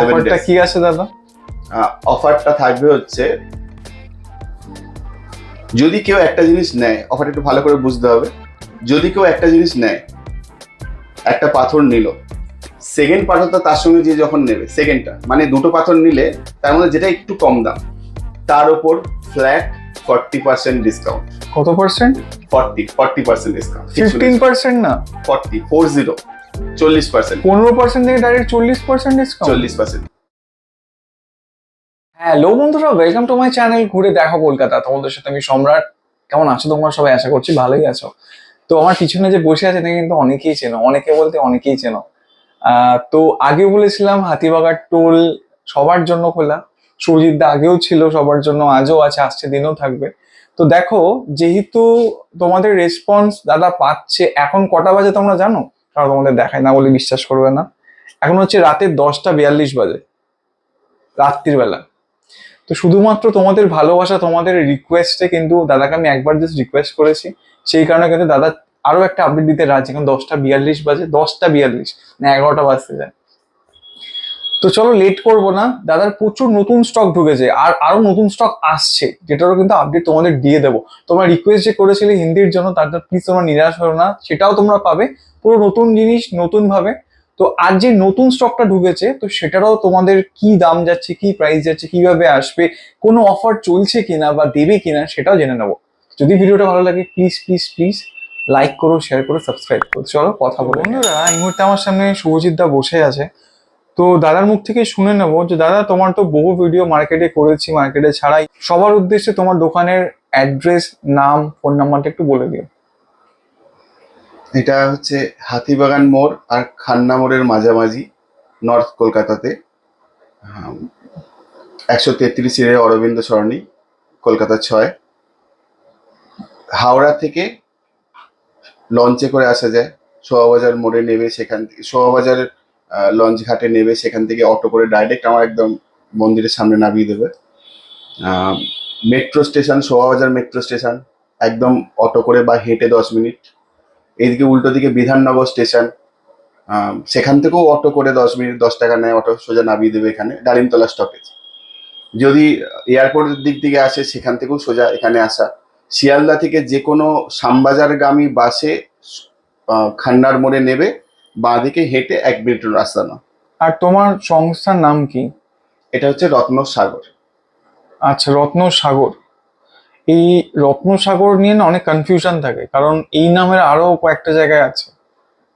অফারটা কি আছে দাদা? অফারটা থাকবে হচ্ছে যদি কেউ একটা জিনিস নেয় অফারটা একটু ভালো করে বুঝতে হবে যদি কেউ একটা জিনিস নেয় একটা পাথর নিল সেকেন্ড পাথরটা তার সঙ্গে যে যখন নেবে সেকেন্ডটা মানে দুটো পাথর নিলে তার মধ্যে যেটা একটু কম দাম তার ওপর ফ্ল্যাট ফর্টি পার্সেন্ট ডিসকাউন্ট কত percent forty forty percent discount fifteen percent না? ফর্টি ফোর জিরো চল্লিশ পার্সেন্ট পনেরো পার্সেন্ট থেকে ডাইরেক্ট চল্লিশ পার্সেন্ট ডিসকাউন্ট চল্লিশ পার্সেন্ট হ্যালো বন্ধুরা ওয়েলকাম টু মাই চ্যানেল ঘুরে দেখো কলকাতা। তোমাদের সাথে আমি সম্রাট। কেমন আছো তোমরা? সবাই আশা করছি ভালোই আছো। তো আমার পিছনে যে বসে আছে এটা কিন্তু অনেকেই চেনো। অনেকে বলতে অনেকেই চেনো। তো আগে বলেছিলাম হাতিবাগার টোল সবার জন্য খোলা। সুরজিৎ দা আগেও ছিল সবার জন্য আজও আছে আসছে দিনও থাকবে। তো দেখো যেহেতু তোমাদের রেসপন্স দাদা পাচ্ছে এখন কটা বাজে তোমরা জানো? কারণ তোমাদের দেখায়, না বলে বিশ্বাস করবে না। এখন হচ্ছে রাতে দশটা বিয়াল্লিশ বাজে, রাত্রির বেলা। তো শুধুমাত্র তোমাদের ভালোবাসা, তোমাদের রিকোয়েস্টে কিন্তু দাদাকে আমি একবার জাস্ট রিকোয়েস্ট করেছি। সেই কারণে কিন্তু দাদা আরও একটা আপডেট দিতে রাজি। কারণ দশটা বিয়াল্লিশ বাজে, দশটা বিয়াল্লিশ, না এগারোটা বাজতে যায়। তো চলো লেট করব না। দাদার প্রচুর নতুন স্টক ঢুকেছে, আর আরও নতুন স্টক আসছে, যেটারও কিন্তু আপডেট তোমাদের দিয়ে দেবো। তোমরা রিকোয়েস্ট যে করেছিলে হিন্দির জন্য, তার জন্য প্লিজ তোমরা নিরাশ হো না, সেটাও তোমরা পাবে। পুরো নতুন জিনিস নতুন ভাবে তো আজ যে নতুন স্টকটা ঢুকেছে, তো সেটারও তোমাদের কি দাম যাচ্ছে, কি প্রাইস যাচ্ছে, কীভাবে আসবে, কোনো অফার চলছে কিনা বা দেবে কিনা, সেটাও জেনে নেব। যদি ভিডিওটা ভালো লাগে প্লিজ প্লিজ প্লিজ লাইক করো শেয়ার করো সাবস্ক্রাইব করো। চলো কথা বলো। বন্ধুরা, এই মুহূর্তে আমার সামনে শুভজিৎ দা বসে আছে। তো দাদার মুখ থেকে শুনে নেব যে, দাদা, তোমার তো বহু ভিডিও মার্কেটে করেছি মার্কেটে ছাড়াই। সবার উদ্দেশ্যে তোমার দোকানের অ্যাড্রেস নাম ফোন নাম্বারটা একটু বলে দিও। এটা হচ্ছে হাতিবাগান মোড় আর খান্না মোড়ের মাঝামাঝি নর্থ কলকাতাতে। একশো তেত্রিশ এর অরবিন্দ সরণি, কলকাতা ছয়। হাওড়া থেকে লঞ্চে করে আসা যায়। শোভাবাজার মোড়ে নেবে সেখান থেকে শোভাবাজার লঞ্চ ঘাটে নেবে, সেখান থেকে অটো করে ডাইরেক্ট আমার একদম মন্দিরের সামনে নামিয়ে দেবে। Metro station Shobhabazar metro station একদম অটো করে বা হেঁটে দশ মিনিট। এইদিকে উল্টো দিকে বিধাননগর স্টেশন সেখান থেকেও অটো করে দশ মিনিট, দশ টাকা নেয়, অটো সোজা নামিয়ে দেবে এখানে, ডালিমতলা স্টপেজ যদি এয়ারপোর্টের দিক থেকে আসে, সেখান থেকেও সোজা এখানে আসা। শিয়ালদা থেকে যে কোনো শ্যামবাজারগামী বাসে খান্নার মোড়ে নেবে বাঁ দিকে হেঁটে এক মিনিটের রাস্তা না আর তোমার সংস্থার নাম কি? এটা হচ্ছে রত্ন সাগর আচ্ছা রত্ন সাগর এই রত্ন সাগর নিয়ে না অনেক কনফিউশন থাকে কারণ এই নামের আরও কয়েকটা জায়গায় আছে।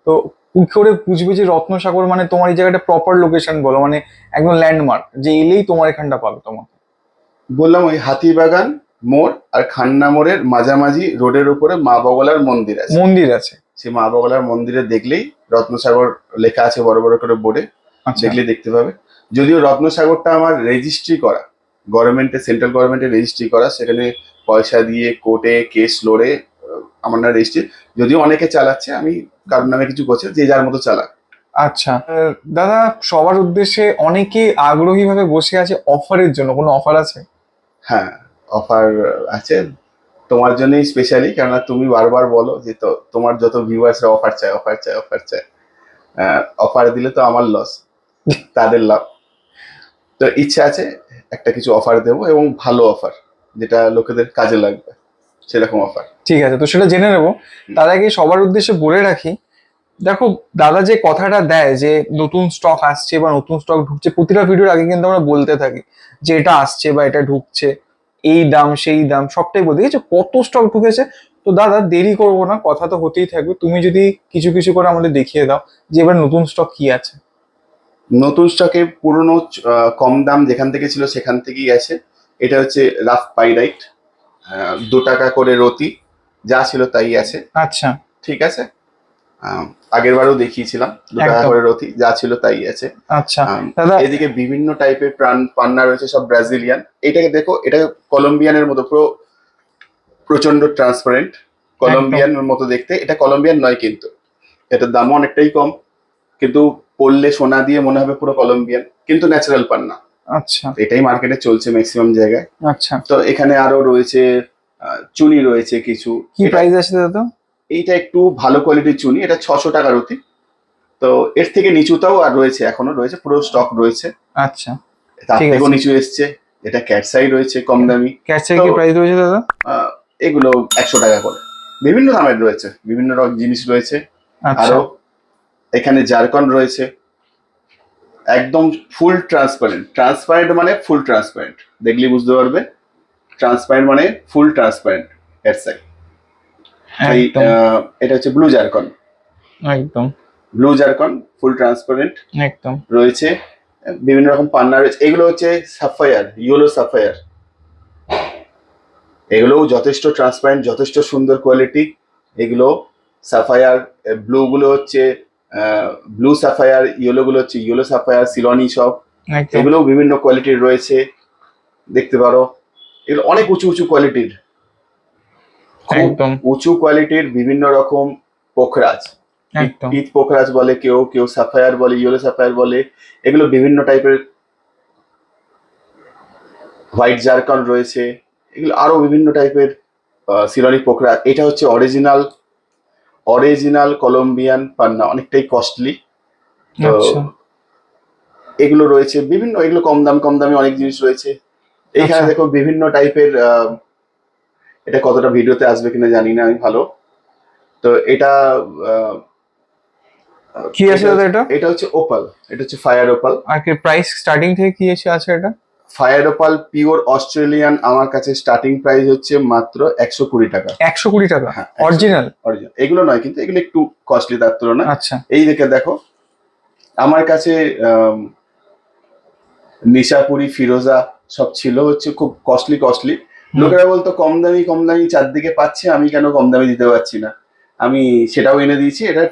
তো কি করে বুঝবে যে রত্ন সাগর মানে তোমার এই জায়গাটা প্রপার লোকেশন বলো? মানে একদম ল্যান্ডমার্ক যে এলেই তোমার এখানটা পাবে তোমাকে। বললাম ওই হাতিবাগান মোড় আর খান্না মোড়ের মাঝামাঝি রোডের উপরে মা বগলার মন্দির আছে। মন্দির আছে। সেই মা বগলার মন্দিরে দেখলেই রত্নসাগর লেখা আছে বড় বড় করে বোর্ডে আচ্ছা। দেখলে দেখতে পাবে। যদিও রত্নসাগরটা আমার রেজিস্ট্রি করা গভর্নমেন্টে সেন্ট্রাল গভর্নমেন্টে রেজিস্ট্রি করা সেখানে পয়সা দিয়ে কোর্টে কেস লড়ে আমার না রেজিস্ট্রি যদিও অনেকে চালাচ্ছে আমি কারোর নামে কিছু করছে যে যার মতো চালাক। আচ্ছা দাদা সবার উদ্দেশ্যে অনেকে আগ্রহী ভাবে বসে আছে অফারের জন্য কোনো অফার আছে? হ্যাঁ অফার আছে তোমার জন্যই স্পেশালি কেননা তুমি বারবার বলো যে তো তোমার যত ভিউয়ার্সরা অফার চায় অফার চায় অফার চায়। অফার দিলে তো আমার লস তাদের লাভ। তো ইচ্ছা আছে একটা কিছু অফার দেবো এবং ভালো অফার যেটা লোকেদের কাজে লাগবে সেরকম অফার ঠিক আছে তো সেটা জেনে নেব। তার আগে সবার উদ্দেশ্যে বলে রাখি দেখো দাদা যে কথাটা দেয় যে নতুন স্টক আসছে বা নতুন স্টক ঢুকছে প্রতিটা ভিডিওর আগে কিন্তু আমরা বলতে থাকি যে এটা আসছে বা এটা ঢুকছে। এই দাম সেই দাম সবটাই বলতে গেছে কত স্টক ঢুকেছে? তো দাদা দেরি করব না কথা তো হতেই থাকবে। তুমি যদি কিছু কিছু করে আমাদের দেখিয়ে দাও যে এবার নতুন স্টক কি আছে। নতুন স্টকে পুরনো কম দাম যেখান থেকে ছিল সেখান থেকেই আছে। এটা হচ্ছে রাফ পাইরাইট দু টাকা করে রতি যা ছিল তাই আছে। আচ্ছা। ঠিক আছে? আগের বারও দেখিয়েছিলাম দু টাকা একদম। করে রতি যা ছিল তাই আছে। আচ্ছা দাদা এদিকে বিভিন্ন টাইপের প্রাণ পান্না রয়েছে সব ব্রাজিলিয়ান এটাকে দেখো এটা কলম্বিয়ানের মতো পুরো প্রচণ্ড ট্রান্সপারেন্ট কলম্বিয়ানের মতো দেখতে। এটা কলম্বিয়ান নয় কিন্তু। এটার দামও অনেকটাই কম। কিন্তু পড়লে সোনা দিয়ে মনে হবে পুরো কলম্বিয়ান কিন্তু ন্যাচারাল পান্না। আচ্ছা। এটাই মার্কেটে চলছে ম্যাক্সিমাম জায়গায়। আচ্ছা। তো এখানে আরও রয়েছে চুনি রয়েছে কিছু। কি প্রাইস আছে দাদা? এইটা একটু ভালো কোয়ালিটির চুনি এটা ছশো টাকার অতি তো এর থেকে নিচুটাও আর রয়েছে এখনও রয়েছে পুরো স্টক রয়েছে। আচ্ছা তার থেকেও নিচু এসছে এটা ক্যাটসাই রয়েছে কম দামি। ক্যাটসের কি প্রাইস রয়েছে দাদা? এগুলো একশো টাকা করে। বিভিন্ন দামের রয়েছে বিভিন্ন রকম জিনিস রয়েছে। আচ্ছা। আরও এখানে জারকন রয়েছে। একদম ফুল ট্রান্সপারেন্ট ট্রান্সপারেন্ট মানে ফুল ট্রান্সপারেন্ট দেখলে বুঝতে পারবে। ট্রান্সপারেন্ট মানে ফুল ট্রান্সপারেন্ট ক্যাটসাই এটা হচ্ছে ব্লু জারকন। একদম। ব্লু জারকন ফুল ট্রান্সপারেন্ট একদম। রয়েছে। বিভিন্ন রকম পান্না রয়েছে। এগুলো হচ্ছে সাফায়ার ইয়েলো সাফায়ার। এগুলোও যথেষ্ট ট্রান্সপারেন্ট যথেষ্ট সুন্দর কোয়ালিটি। এগুলো সাফায়ার ব্লু গুলো হচ্ছে ব্লু সাফায়ার ইয়েলো গুলো হচ্ছে ইয়েলো সাফায়ার সিলনি সব। এগুলোও বিভিন্ন কোয়ালিটির রয়েছে। দেখতে পারো। এগুলো অনেক উঁচু উঁচু কোয়ালিটির। একদম। উঁচু কোয়ালিটির বিভিন্ন রকম পোখরাজ। পিত পোখরাজ বলে কেউ কেউ সাফায়ার বলে ইয়েলো সাফায়ার বলে এগুলো বিভিন্ন টাইপের হোয়াইট জারকন রয়েছে। এগুলো আরও বিভিন্ন টাইপের সিলনি পোখরাজ। এটা হচ্ছে অরিজিনাল অরিজিনাল কলম্বিয়ান পান্না। অনেকটাই কস্টলি তো আচ্ছা। এগুলো রয়েছে। বিভিন্ন এগুলো কম দাম কম দামে অনেক জিনিস রয়েছে। এখানে আচ্ছা। দেখো বিভিন্ন টাইপের এটা কতটা ভিডিওতে আসবে কিনা জানি না আমি ভালো। তো এটা কি আছে দাদা এটা? এটা হচ্ছে ওপাল এটা হচ্ছে ফায়ার ওপাল আর কি প্রাইস স্টার্টিং থেকে কি এসে আছে এটা? ফায়ার ওপাল পিওর অস্ট্রেলিয়ান আমার কাছে স্টার্টিং প্রাইস হচ্ছে মাত্র একশো কুড়ি টাকা। একশো কুড়ি টাকা? হ্যাঁ অরিজিনাল অরিজিনাল এগুলো নয় কিন্তু এগুলো একটু কস্টলি তার তুলনায়। আচ্ছা। এই দিকে দেখো আমার কাছে নিশাপুরি ফিরোজা সব ছিল হচ্ছে খুব কস্টলি কস্টলি। লোকেরা বলতো কম দামি কম দামি চারদিকে পাচ্ছে আমি কেন কম দামি দিতে পারছি না? আমি সেটাও এনে দিয়েছি এটা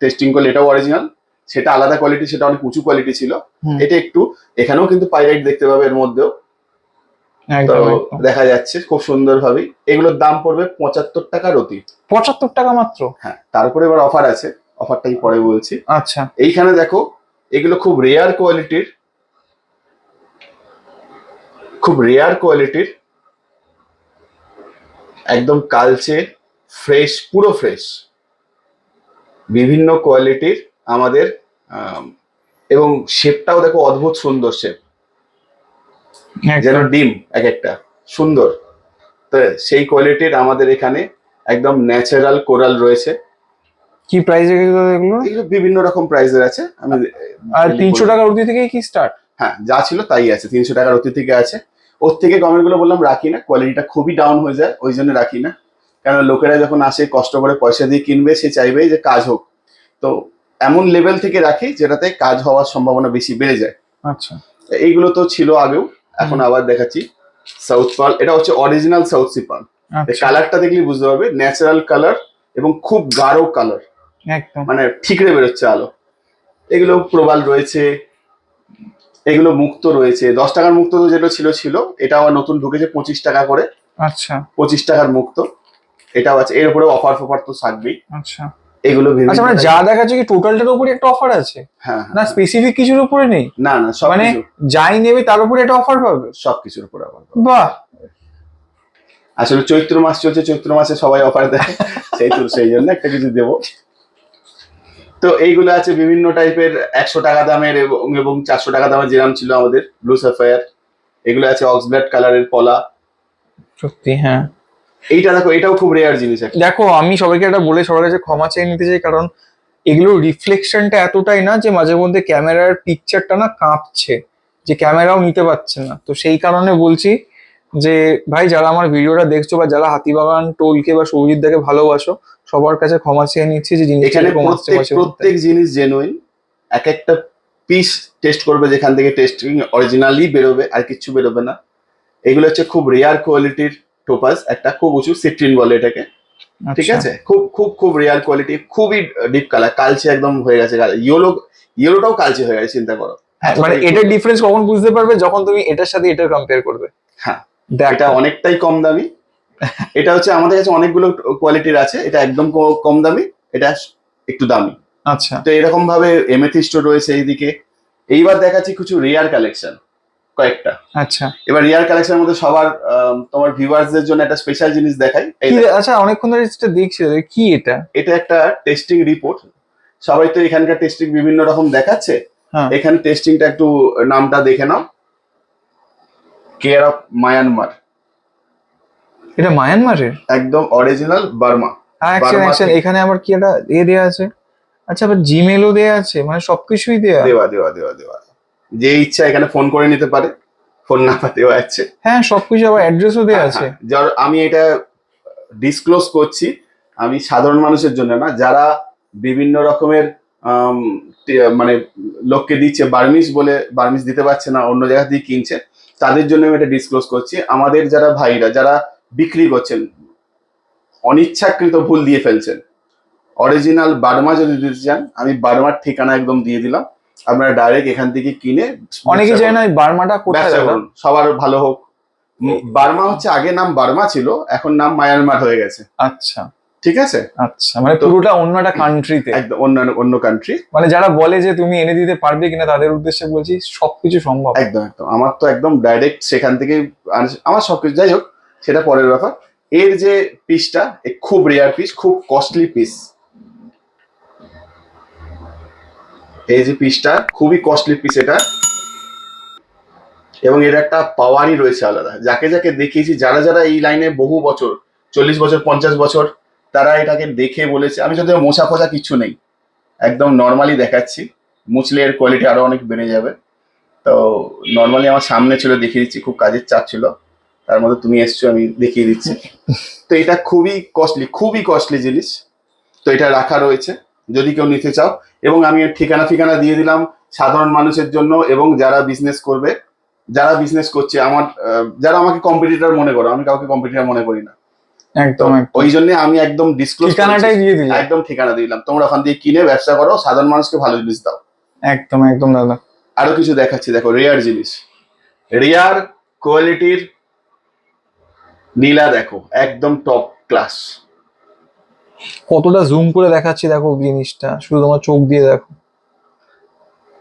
টেস্টিং করলে এটাও অরিজিনাল সেটা আলাদা কোয়ালিটি সেটা অনেক উঁচু কোয়ালিটি ছিল। এটা একটু এখানেও কিন্তু পাইরাইট দেখতে পাবে এর মধ্যেও। তো দেখা যাচ্ছে খুব সুন্দর ভাবে এগুলোর দাম পড়বে পঁচাত্তর টাকা রতি। পঁচাত্তর টাকা মাত্র? হ্যাঁ তারপরে এবার অফার আছে অফারটাই পরে বলছি। আচ্ছা। এইখানে দেখো এগুলো খুব রেয়ার কোয়ালিটির খুব রেয়ার কোয়ালিটির একদম কালচে ফ্রেশ পুরো ফ্রেশ বিভিন্ন কোয়ালিটির আমাদের এবং শেপটাও দেখো অদ্ভুত সুন্দর শেপ যেন ডিম এক একটা সুন্দর। তো সেই কোয়ালিটির আমাদের এখানে একদম ন্যাচারাল কোরাল রয়েছে। কি প্রাইস এগুলো? বিভিন্ন রকম প্রাইসের আছে। আমি আর তিনশো টাকার অবধি থেকে কি স্টার্ট হ্যাঁ যা ছিল তাই আছে তিনশো টাকার অতি থেকে আছে। ওর থেকে কমেন্টগুলো বললাম রাখি না কোয়ালিটিটা খুবই ডাউন হয়ে যায় ওই জন্য রাখি না। কারণ লোকেরা যখন আসে কষ্ট করে পয়সা দিয়ে কিনবে সে চাইবে যে কাজ হোক। তো এমন লেভেল থেকে রাখি যেটাতে কাজ হওয়ার সম্ভাবনা বেশি বেড়ে যায়। আচ্ছা। এইগুলো তো ছিল আগেও এখন আবার দেখাচ্ছি। সাউথ পাল এটা হচ্ছে অরিজিনাল সাউথ সি পাল কালারটা দেখলেই বুঝতে পারবে ন্যাচারাল কালার এবং খুব গাঢ় কালার মানে ঠিকরে বেরোচ্ছে আলো। এগুলো প্রবাল রয়েছে এগুলো মুক্ত রয়েছে। দশ টাকার মুক্ত তো যেটা ছিল ছিল। এটা আবার নতুন ঢুকেছে পঁচিশ টাকা করে। আচ্ছা। পঁচিশ টাকার মুক্ত। এটাও আছে। এর উপরে অফার ফফার তো থাকবেই। আচ্ছা। এগুলো আচ্ছা মানে যা দেখাচ্ছে কি টোটালটার উপরে একটা অফার আছে? হ্যাঁ না হ্যাঁ। স্পেসিফিক কিছুর উপরে নেই? না না সব মানে যাই নেবে তার উপরে একটা অফার পাবে? সব কিছুর উপরে অফার বাহ! আসলে চৈত্র মাস চলছে চৈত্র মাসে সবাই অফার দেয়। সেই তো সেই জন্য একটা কিছু দেবো। তো এইগুলো আছে বিভিন্ন টাইপের একশো টাকা দামের এবং এবং চারশো টাকা দামের যেরাম ছিল আমাদের ব্লু সাফায়ার এগুলো আছে অক্সব্লাড কালারের পলা। সত্যি হ্যাঁ। এইটা দেখো এটাও খুব রেয়ার জিনিস দেখো আমি সবাইকে একটা বলে সবার কাছে ক্ষমা চেয়ে নিতে চাই কারণ এগুলোর রিফ্লেকশনটা এতটাই না যে মাঝে মধ্যে ক্যামেরার পিকচারটা না কাঁপছে যে ক্যামেরাও নিতে পারছে না। তো সেই কারণে বলছি যে ভাই যারা আমার ভিডিওটা দেখছ বা যারা হাতিবাগান টোলকে বা সৌজিৎ দাকে ভালোবাসো সবার কাছে ক্ষমা চেয়ে নিচ্ছি যে জিনিসটা এখানে প্রত্যেক জিনিস জেনুইন এক একটা পিস টেস্ট করবে যেখান থেকে টেস্টিং অরিজিনালি বেরোবে আর কিছু বেরোবে না। এগুলো হচ্ছে খুব রেয়ার কোয়ালিটির টোপাস একটা খুব উঁচু সিট্রিন বলে এটাকে। ঠিক আচ্ছা। আছে? খুব খুব খুব রেয়ার কোয়ালিটি খুবই ডিপ কালার কালচে একদম হয়ে গেছে। ইয়েলো ইয়েলোটাও কালচে হয়ে গেছে চিন্তা করো। হ্যাঁ, মানে এটার ডিফারেন্স কখন বুঝতে পারবে? যখন তুমি এটার সাথে এটার কম্পেয়ার করবে। হ্যাঁ এটা অনেকটাই কম দামি। এটা হচ্ছে আমাদের কাছে অনেকগুলো কোয়ালিটির আছে এটা একদম কম দামি এটা একটু দামি। আচ্ছা। তো এরকম ভাবে এমেথিস্টো রয়েছে এইদিকে। এইবার দেখাচ্ছি কিছু রেয়ার কালেকশন কয়েকটা। আচ্ছা। এবার রিয়ার কালেকশনের মধ্যে সবার তোমার ভিউয়ার্সদের জন্য একটা স্পেশাল জিনিস দেখাই। আচ্ছা অনেকক্ষণ ধরে যেটা দেখছি কি এটা? এটা একটা টেস্টিং রিপোর্ট সবাই তো এখানকার টেস্টিং বিভিন্ন রকম দেখাচ্ছে। হ্যাঁ। এখানে টেস্টিংটা একটু নামটা দেখে নাও। কেয়ার অফ মায়ানমার এটা মায়ানমারের? একদম অরিজিনাল বার্মা। অ্যাকশন বারো অ্যাকশন এখানে আমার কি একটা এ দেয়া আছে? আচ্ছা আবার জিমেলও দেয়া আছে মানে সবকিছুই দেয়া। দেওয়া দেওয়া দেওয়া দেওয়া। যে ইচ্ছা এখানে ফোন করে নিতে পারে ফোন নাম্বার দেওয়া আছে। হ্যাঁ সবকিছু আবার অ্যাড্রেসও দেয়া আছে। হ্যাঁ, যার আমি এটা ডিসক্লোজ করছি আমি সাধারণ মানুষের জন্য না যারা বিভিন্ন রকমের মানে লোককে দিচ্ছে বার্মিস বলে বার্মিস দিতে পারছে না অন্য জায়গা দিয়ে কিনছে তাদের জন্য আমি এটা ডিসক্লোজ করছি। আমাদের যারা ভাইরা যারা বিক্রি করছেন। অনিচ্ছাকৃত ভুল দিয়ে ফেলছেন। অরিজিনাল বার্মা যদি দিতে চান আমি বার্মার ঠিকানা একদম দিয়ে দিলাম। আপনারা ডাইরেক্ট এখান থেকে কিনে অনেকে চায় না বার্মাটা কোথায় সবার ভালো হোক। বার্মা হচ্ছে আগে নাম বার্মা ছিল এখন নাম মায়ানমার হয়ে গেছে। আচ্ছা। ঠিক আছে? আচ্ছা মানে পুরোটা অন্য একটা কান্ট্রিতে একদম অন্য অন্য কান্ট্রি মানে যারা বলে যে তুমি এনে দিতে পারবে কিনা তাদের উদ্দেশ্যে বলছি সবকিছু সম্ভব। একদম একদম। আমার তো একদম ডাইরেক্ট সেখান থেকে আমার সবকিছু যাই হোক সেটা পরের ব্যাপার। এর যে পিসটা খুব রেয়ার পিস খুব কস্টলি পিস এই যে পিসটা খুবই কস্টলি পিস এটা। এবং এর একটা পাওয়ারই রয়েছে আলাদা। যাকে যাকে দেখিয়েছি, যারা যারা এই লাইনে বহু বছর, চল্লিশ বছর, পঞ্চাশ বছর, তারা এটাকে দেখে বলেছে। আমি যদি মোছা ফোছা কিছু নেই, একদম নর্মালি দেখাচ্ছি। মুছলে এর কোয়ালিটি আরও অনেক বেড়ে যাবে। তো নর্মালি আমার সামনে ছিল দেখিয়ে দিচ্ছি খুব কাজের চাপ ছিল। তার মধ্যে তুমি এসছো আমি দেখিয়ে দিচ্ছি। তো এটা খুবই কস্টলি খুবই কস্টলি জিনিস। তো এটা রাখা রয়েছে যদি কেউ নিতে চাও। এবং আমি ঠিকানা ঠিকানা দিয়ে দিলাম সাধারণ মানুষের জন্য এবং যারা বিজনেস করবে যারা বিজনেস করছে আমার যারা আমাকে কম্পিটিটর মনে করো আমি কাউকে কম্পিটিটর মনে করি না। একদম ওই জন্য আমি একদম ডিসক্লোজ ঠিকানাটাই দিয়ে দিলে একদম ঠিকানা দিলাম। তোমরা ওখান থেকে কিনে ব্যবসা করো সাধারণ মানুষকে ভালো জিনিস দাও। একদম একদম দাদা। আরও কিছু দেখাচ্ছি। দেখো রেয়ার জিনিস। রেয়ার কোয়ালিটির নীলা দেখো একদম টপ ক্লাস কতটা জুম করে দেখাচ্ছি দেখো জিনিসটা শুধু তোমার চোখ দিয়ে দেখো।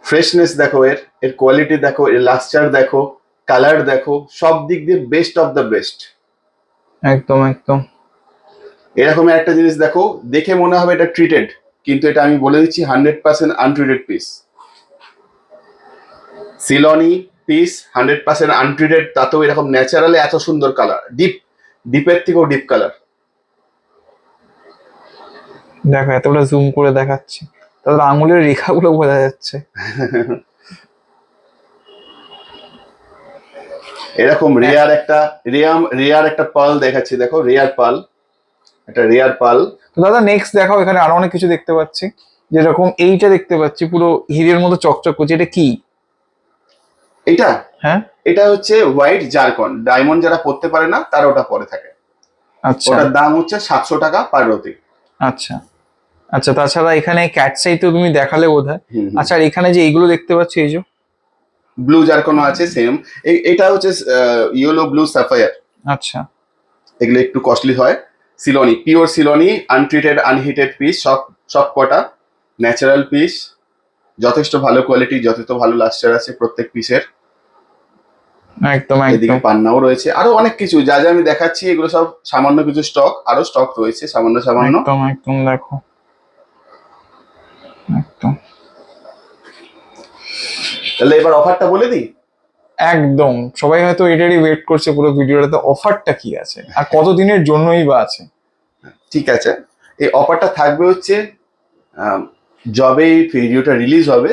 ফ্রেশনেস দেখো এর এর কোয়ালিটি দেখো এর লাস্টার দেখো কালার দেখো সব দিক দিয়ে বেস্ট অফ দ্য বেস্ট একদম একদম। এরকম একটা জিনিস দেখো দেখে মনে হবে এটা ট্রিটেড কিন্তু এটা আমি বলে দিচ্ছি হান্ড্রেড পার্সেন্ট আনট্রিটেড পিস সিলনি পিস হান্ড্রেড পার্সেন্ট আনট্রিটেড তাতেও এরকম ন্যাচারালি এত সুন্দর কালার ডিপ ডিপের থেকেও ডিপ কালার দেখো এতটা জুম করে দেখাচ্ছি। তাদের আঙুলের রেখাগুলো বোঝা যাচ্ছে। এরকম রেয়ার একটা রেয়াম রেয়ার একটা পাল দেখাচ্ছি দেখো রেয়ার পাল একটা রেয়ার পাল তো দাদা নেক্সট দেখাও এখানে আরও অনেক কিছু দেখতে পাচ্ছি। যেরকম এইটা দেখতে পাচ্ছি পুরো হিরের মতো চকচক করছে। এটা কি? এটা? হ্যাঁ। এটা হচ্ছে হোয়াইট জারকন ডায়মন্ড যারা পড়তে পারে না তারা ওটা পরে থাকে। আচ্ছা। ওটার দাম হচ্ছে সাতশো টাকা পার রতি আচ্ছা। আচ্ছা তাছাড়া এখানে ক্যাটসাই তো তুমি দেখালে বোধ হয় আচ্ছা আর এখানে যে এইগুলো দেখতে পাচ্ছি এই যে? ব্লু জারকনও আছে সেম এটা হচ্ছে ইয়েলো ব্লু সাফায়ার আচ্ছা। এগুলো একটু কস্টলি হয়। সিলনি পিওর সিলনি আনট্রিটেড আনহিটেড পিস সব সব কটা। ন্যাচারাল পিস যথেষ্ট ভালো কোয়ালিটি যথেষ্ট ভালো লাস্টার আছে প্রত্যেক পিসের একদম এদিকে পান্নাও রয়েছে। আরও অনেক কিছু যা যা আমি দেখাচ্ছি এগুলো সব সামান্য কিছু স্টক আরও স্টক রয়েছে সামান্য সামান্য। একদম একদম দেখো। একদম। তাহলে এবার অফারটা বলে দিই? একদম। সবাই হয়তো এটারই ওয়েট করছে পুরো ভিডিওটাতে অফারটা কি আছে? আর কত দিনের জন্যই বা আছে? ঠিক আছে। এই অফারটা থাকবে হচ্ছে যবে ভিডিওটা রিলিজ হবে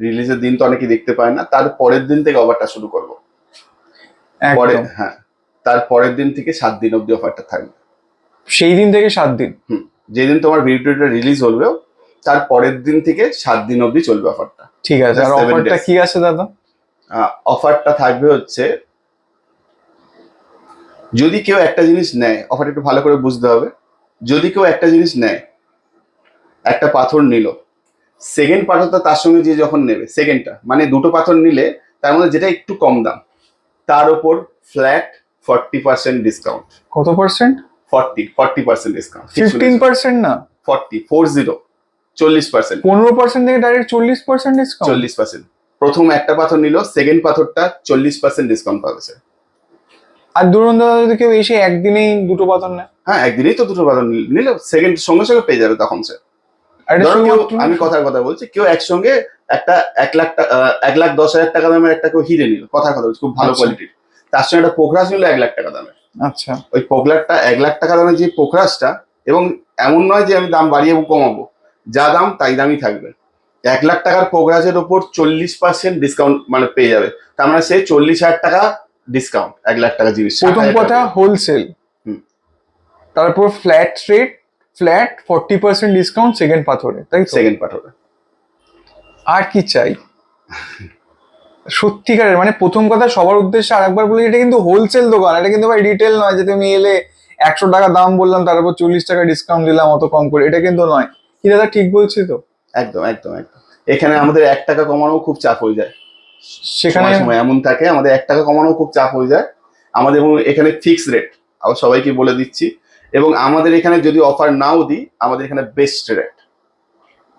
রিলিজের দিন তো অনেকে দেখতে পায় না তার পরের দিন থেকে অফারটা শুরু করব। পরে হ্যাঁ তার পরের দিন থেকে সাত দিন অবধি অফারটা থাকবে। সেই দিন থেকে সাত দিন? হুম যেদিন তোমার ভিডিওটা রিলিজ হবে তার পরের দিন থেকে সাত দিন অবধি চলবে অফারটা। ঠিক আছে আর অফারটা. কি আছে দাদা? অফারটা থাকবে হচ্ছে যদি কেউ একটা জিনিস নেয় অফারটা একটু ভালো করে বুঝতে হবে যদি কেউ একটা জিনিস নেয় একটা পাথর নিল সেকেন্ড পাথরটা তার সঙ্গে যে যখন নেবে সেকেন্ডটা মানে দুটো পাথর নিলে তার মধ্যে যেটা একটু কম দাম। তার ওপর ফ্ল্যাট ফর্টি পার্সেন্ট ডিসকাউন্ট কত percent forty forty percent discount fifteen percent না? ফর্টি ফোর জিরো চল্লিশ পার্সেন্ট পনেরো পার্সেন্ট থেকে ডাইরেক্ট চল্লিশ পার্সেন্ট ডিসকাউন্ট চল্লিশ পার্সেন্ট প্রথম একটা পাথর নিল সেকেন্ড পাথরটা চল্লিশ পার্সেন্ট ডিসকাউন্ট পাবে স্যার আর ধরুন দাদা যদি কেউ এসে একদিনেই দুটো পাথর নেয়? হ্যাঁ একদিনেই তো দুটো পাথর নিল সেকেন্ড সঙ্গে সঙ্গে পেয়ে যাবে তখন সে। আমি কথার কথা বলছি কেউ একসঙ্গে একটা এক লাখ টাকা এক লাখ দশ হাজার টাকা দামের একটা কেউ হিরে নিল কথার কথা বলছি খুব ভালো আচ্ছা। কোয়ালিটির তার সঙ্গে একটা পোখরাজ নিল এক লাখ টাকা দামের। আচ্ছা। ওই পোকলারটা এক লাখ টাকা দামের যে পোখরাজটা এবং এমন নয় যে আমি দাম বাড়িয়ে কমাবো যা দাম তাই দামই থাকবে। এক লাখ টাকার পোকরাজের ওপর চল্লিশ পার্সেন্ট ডিসকাউন্ট মানে পেয়ে যাবে তার মানে সে চল্লিশ হাজার টাকা ডিসকাউন্ট এক লাখ টাকা জিনিস প্রথম কথা হোলসেল। তারপর flat rate flat forty percent discount second পাথরে তাই সেকেন্ড হবে আর কি চাই? সত্যিকারের মানে প্রথম কথা সবার উদ্দেশ্যে আরেকবার বলি এটা কিন্তু হোলসেল দোকান এটা কিন্তু ভাই রিটেল নয় যে তুমি এলে একশো টাকা দাম বললাম তার উপর চল্লিশ টাকা ডিসকাউন্ট দিলাম অত কম করে এটা কিন্তু নয়। কি দাদা ঠিক বলছি তো? একদম একদম একদম। এখানে আমাদের এক টাকা কমানো খুব চাপ হয়ে যায়। সেখানে সময় সময় এমন থাকে আমাদের এক টাকা কমানো খুব চাপ হয়ে যায়। আমাদের এখানে ফিক্স রেট আবার সবাইকে বলে দিচ্ছি। এবং আমাদের এখানে যদি অফার নাও দিই আমাদের এখানে বেস্ট রেট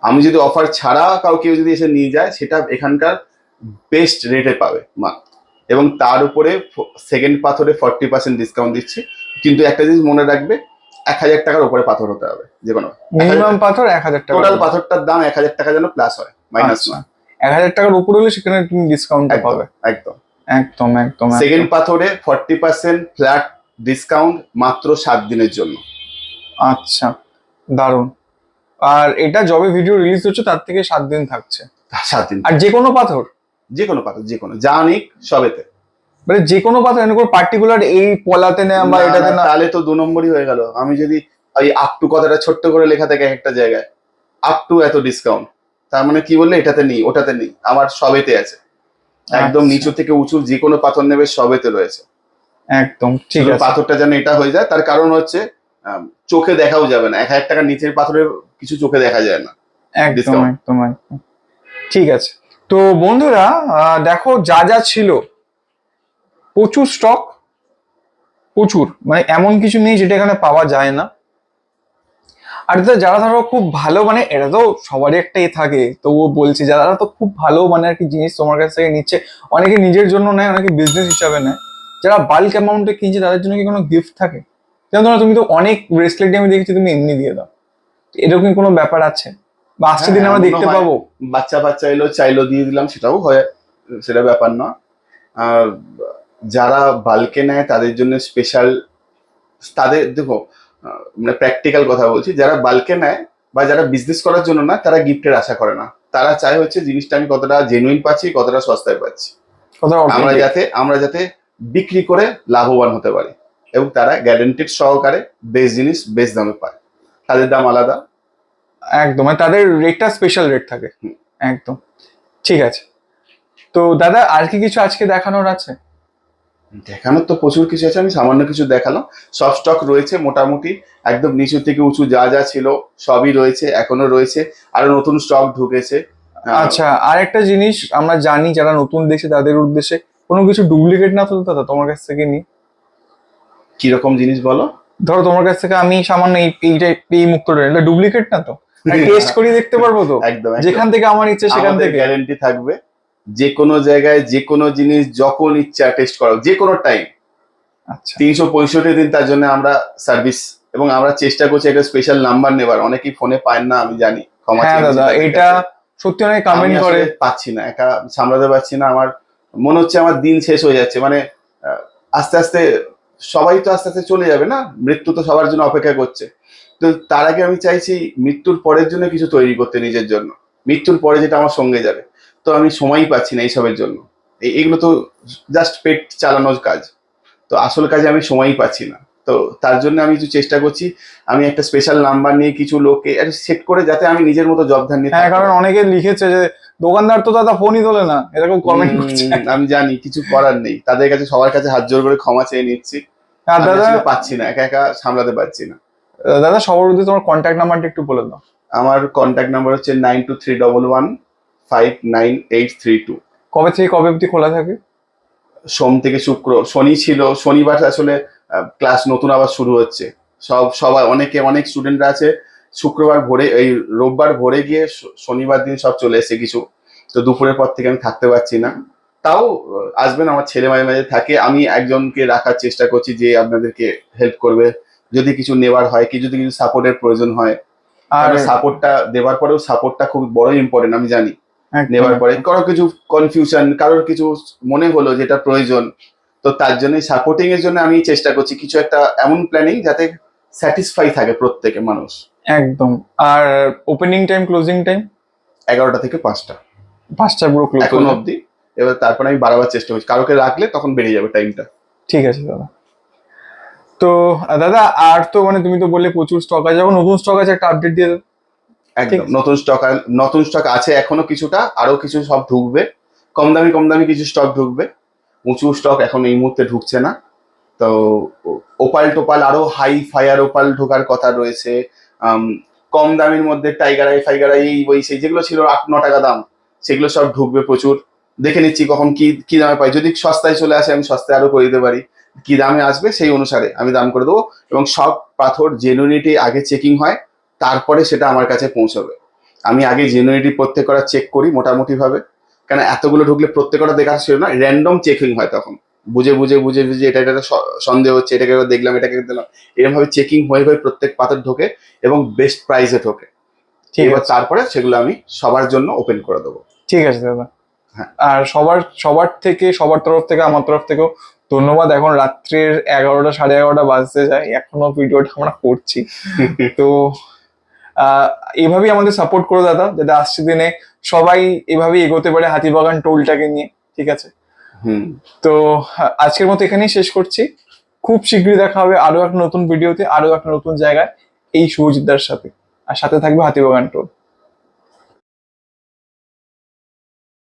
আমি যদি অফার ছাড়া কাউকে যদি এসে নিয়ে যায় সেটা এখানকার বেস্ট রেটে পাবে মা। এবং তার উপরে সেকেন্ড পাথরে ফর্টি পার্সেন্ট ডিসকাউন্ট দিচ্ছি। কিন্তু একটা জিনিস মনে রাখবে এক হাজার টাকার উপরে পাথর হতে হবে যে কোনো। মিনিমাম পাথর এক হাজার টাকা টোটাল পাথরটার দাম এক হাজার টাকা যেন প্লাস হয় মাইনাস আচ্ছা। না এক হাজার টাকার উপর হলে সেখানে তুমি ডিসকাউন্টটা একদম পাবে। একদম। একদম একদম সেকেন্ড পাথরে ফর্টি পার্সেন্ট ফ্ল্যাট ডিসকাউন্ট মাত্র সাত দিনের জন্য। আচ্ছা দারুণ। আর এটা যবে ভিডিও রিলিজ হচ্ছে তার থেকে সাত দিন থাকছে। সাত দিন আর যে কোনো পাথর? যে কোনো পাথর যে কোনো যা নিক সবেতে। মানে যে কোনো পাথর এনে কোনো পার্টিকুলার এই পলাতে নেওয়া বা এটাতে না, না তাহলে তো দু নম্বরই হয়ে গেল। আমি যদি ওই আপ টু কথাটা ছোট্ট করে লেখা থাকে একটা জায়গায়। আপ টু এত ডিসকাউন্ট তার মানে কি বললে? এটাতে নেই ওটাতে নেই। আমার সবেতে আছে। একদম আচ্ছা। নিচু থেকে উঁচু যে কোনো পাথর নেবে সবেতে রয়েছে। একদম ঠিক আছে। পাথরটা যেন এটা হয়ে যায় তার কারণ হচ্ছে চোখে দেখাও যাবে না। এক হাজার টাকার নিচের পাথরের কিছু চোখে দেখা যায় না। একদম একদম ঠিক আছে। তো বন্ধুরা দেখো যা যা ছিল। প্রচুর স্টক প্রচুর। মানে এমন কিছু নেই যেটা এখানে পাওয়া যায় না। আর যারা ধরো খুব ভালো মানে এটা তো সবারই একটা এ থাকে। তো ও বলছে যারা তো খুব ভালো মানে আর কি জিনিস তোমার কাছ থেকে নিচ্ছে অনেকে নিজের জন্য নেয় অনেকে বিজনেস হিসাবে নেয়। যারা বাল্ক অ্যামাউন্টে কিনছে তাদের জন্য কি কোনো গিফট থাকে? যেমন ধরো তুমি তো অনেক ব্রেসলেট আমি দেখেছি তুমি এমনি দিয়ে দাও। এরকম কোনো ব্যাপার আছে? বা দিন হ্যাঁ, আমরা দেখতে পাবো। বাচ্চা বাচ্চা এলো চাইলো দিয়ে দিলাম সেটাও হয় সেটা ব্যাপার না আর যারা বাল্কে নেয় তাদের জন্য স্পেশাল তাদের দেখো মানে প্র্যাকটিক্যাল কথা বলছি যারা বাল্কে নেয় বা যারা বিজনেস করার জন্য না তারা গিফটের আশা করে না। তারা চায় হচ্ছে জিনিসটা আমি কতটা জেনুইন পাচ্ছি কতটা সস্তায় পাচ্ছি। আমরা যাতে আমরা যাতে বিক্রি করে লাভবান হতে পারি এবং তারা গ্যারেন্টিড সহকারে বেশ জিনিস বেশ দামে পায়। তাদের দাম আলাদা। একদম মানে তাদের রেটটা স্পেশাল রেট থাকে। একদম। ঠিক আছে। তো দাদা আর কি কিছু আজকে দেখানোর আছে? দেখানোর তো প্রচুর কিছু আছে আমি সামান্য কিছু দেখালাম। সব স্টক রয়েছে মোটামুটি একদম নিচু থেকে উঁচু যা যা ছিল সবই রয়েছে এখনও রয়েছে। আরও নতুন স্টক ঢুকেছে। আচ্ছা আর একটা জিনিস আমরা জানি যারা নতুন দেশে তাদের উদ্দেশ্যে কোনো কিছু ডুপ্লিকেট না তো দাদা তোমার কাছ থেকে নি। কীরকম জিনিস বলো? ধরো তোমার কাছ থেকে আমি সামান্য এই এইটা এই মুক্তটা এটা ডুপ্লিকেট না তো? টেস্ট করে দেখতে পারব তো? একদম যেখান থেকে আমার ইচ্ছে সেখান থেকে। গ্যারেন্টি থাকবে যে কোনো জায়গায় যে কোনো জিনিস যখন ইচ্ছা টেস্ট করো যে কোনো টাইম আচ্ছা। তিনশো পঁয়ষট্টি দিন তার জন্য আমরা সার্ভিস এবং আমরা চেষ্টা করছি একটা স্পেশাল নাম্বার নেবার। অনেকেই ফোনে পায় না আমি জানি। ক্ষমা হ্যাঁ দাদা এটা সত্যি অনেক কমেন্ট করে। পাচ্ছি না একা সামলাতে পারছি না। আমার মনে হচ্ছে আমার দিন শেষ হয়ে যাচ্ছে। মানে আস্তে আস্তে সবাই তো আস্তে আস্তে চলে যাবে না? মৃত্যু তো সবার জন্য অপেক্ষা করছে। তো তার আগে আমি চাইছি মৃত্যুর পরের জন্য কিছু তৈরি করতে নিজের জন্য। মৃত্যুর পরে যেটা আমার সঙ্গে যাবে। তো আমি সময়ই পাচ্ছি না এইসবের জন্য। এইগুলো তো জাস্ট পেট চালানোর কাজ। তো আসল কাজে আমি সময়ই পাচ্ছি না। তো তার জন্য আমি কিছু চেষ্টা করছি। আমি একটা স্পেশাল নাম্বার নিয়ে কিছু লোককে সেট করে যাতে আমি নিজের মতো জব ধান নিয়ে হ্যাঁ কারণ অনেকে লিখেছে যে দোকানদার তো দাদা ফোনই তোলে না এরকম কমেন্ট করছে। আমি জানি কিছু করার নেই। তাদের কাছে সবার কাছে হাত জোর করে ক্ষমা চেয়ে নিচ্ছি। আর দাদা পাচ্ছি না একা একা সামলাতে পারছি না। দাদা সবার উদ্দেশ্যে তোমার কন্ট্যাক্ট নাম্বারটা একটু বলে দাও। আমার কন্ট্যাক্ট নাম্বার হচ্ছে nine two three double one five nine eight three two কবে থেকে কবে অবধি খোলা থাকে? সোম থেকে শুক্র শনি ছিল শনিবার আসলে ক্লাস নতুন আবার শুরু হচ্ছে। সব সবাই অনেকে অনেক স্টুডেন্টরা আছে শুক্রবার ভোরে এই রোববার ভোরে গিয়ে শনিবার দিন সব চলে এসে কিছু। তো দুপুরের পর থেকে আমি থাকতে পারছি না। তাও আসবেন আমার ছেলে মাঝে মাঝে থাকে। আমি একজনকে রাখার চেষ্টা করছি যে আপনাদেরকে হেল্প করবে। যদি কিছু নেওয়ার হয় কি যদি কিছু সাপোর্টের প্রয়োজন হয়। আর সাপোর্টটা দেওয়ার পরেও সাপোর্টটা খুব বড় ইম্পর্টেন্ট আমি জানি। নেওয়ার পরে কারও কিছু কনফিউশন কারোর কিছু মনে হলো যেটা প্রয়োজন তো তার জন্য সাপোর্টিং এর জন্য আমি চেষ্টা করছি। কিছু একটা এমন প্ল্যানিং যাতে স্যাটিসফাই থাকে প্রত্যেকে মানুষ। একদম। আর ওপেনিং টাইম ক্লোজিং টাইম এগারোটা থেকে পাঁচটা। পাঁচটা পুরো ক্লোজ এখন অবধি। এবার তারপরে আমি বাড়াবার চেষ্টা করছি। কারোকে রাখলে তখন বেড়ে যাবে টাইমটা ঠিক আছে দাদা। তো দাদা আর তো মানে তুমি তো বললে প্রচুর স্টক আছে। যখন নতুন স্টক আছে একটা আপডেট দিয়ে দাও। একদম। নতুন স্টক নতুন স্টক আছে এখনও কিছুটা। আরও কিছু সব ঢুকবে। কম দামি কম দামি কিছু স্টক ঢুকবে। উঁচু স্টক এখন এই মুহূর্তে ঢুকছে না। তো ওপাল টোপাল আরও হাই ফায়ার ওপাল ঢোকার কথা রয়েছে। কম দামের মধ্যে টাইগার আই, ফাইগার আই, এই বই, সেই যেগুলো ছিল আট, ন টাকা দাম, সেগুলো সব ঢুকবে প্রচুর। দেখে নিচ্ছি কখন কি কি দামে পাই। যদি সস্তায় চলে আসে, আমি সস্তায় আরও করে দিতে পারি। কি দামে আসবে সেই অনুসারে আমি দাম করে দেবো। এবং সব পাথর জেনুইনিটি আগে চেকিং হয়, তারপরে সেটা আমার কাছে পৌঁছবে। আমি আগে জেনুইনিটি প্রত্যেকটা চেক করি মোটামুটি ভাবে কেন, এতগুলো ঢুকলে প্রত্যেকটা দেখা ছিল না র্যান্ডম চেকিং হয় তখন। বুঝে বুঝে বুঝে বুঝে এটা এটা সন্দেহ হচ্ছে এটাকে দেখলাম এটাকে দিলাম এরকম ভাবে চেকিং হয়ে হয়ে প্রত্যেক পাথর ঢোকে এবং বেস্ট প্রাইসে ঢোকে। ঠিক আছে। তারপরে সেগুলো আমি সবার জন্য ওপেন করে দেবো। ঠিক আছে দাদা। হ্যাঁ। আর সবার সবার থেকে সবার তরফ থেকে আমার তরফ থেকেও ধন্যবাদ। এখন রাত্রের এগারোটা সাড়ে এগারোটা বাজতে যায় এখনও ভিডিওটা আমরা করছি। তো এভাবেই আমাদের সাপোর্ট করো দাদা যাতে আসছে দিনে সবাই এভাবেই এগোতে পারে হাতিবাগান টোলটাকে নিয়ে ঠিক আছে? হুম। তো, আজকের মতো এখানেই শেষ করছি। খুব শীঘ্রই দেখা হবে আরও একটা নতুন ভিডিওতে আরও একটা নতুন জায়গায় এই শুভজিৎদার সাথে। আর সাথে থাকবে হাতিবাগান টোল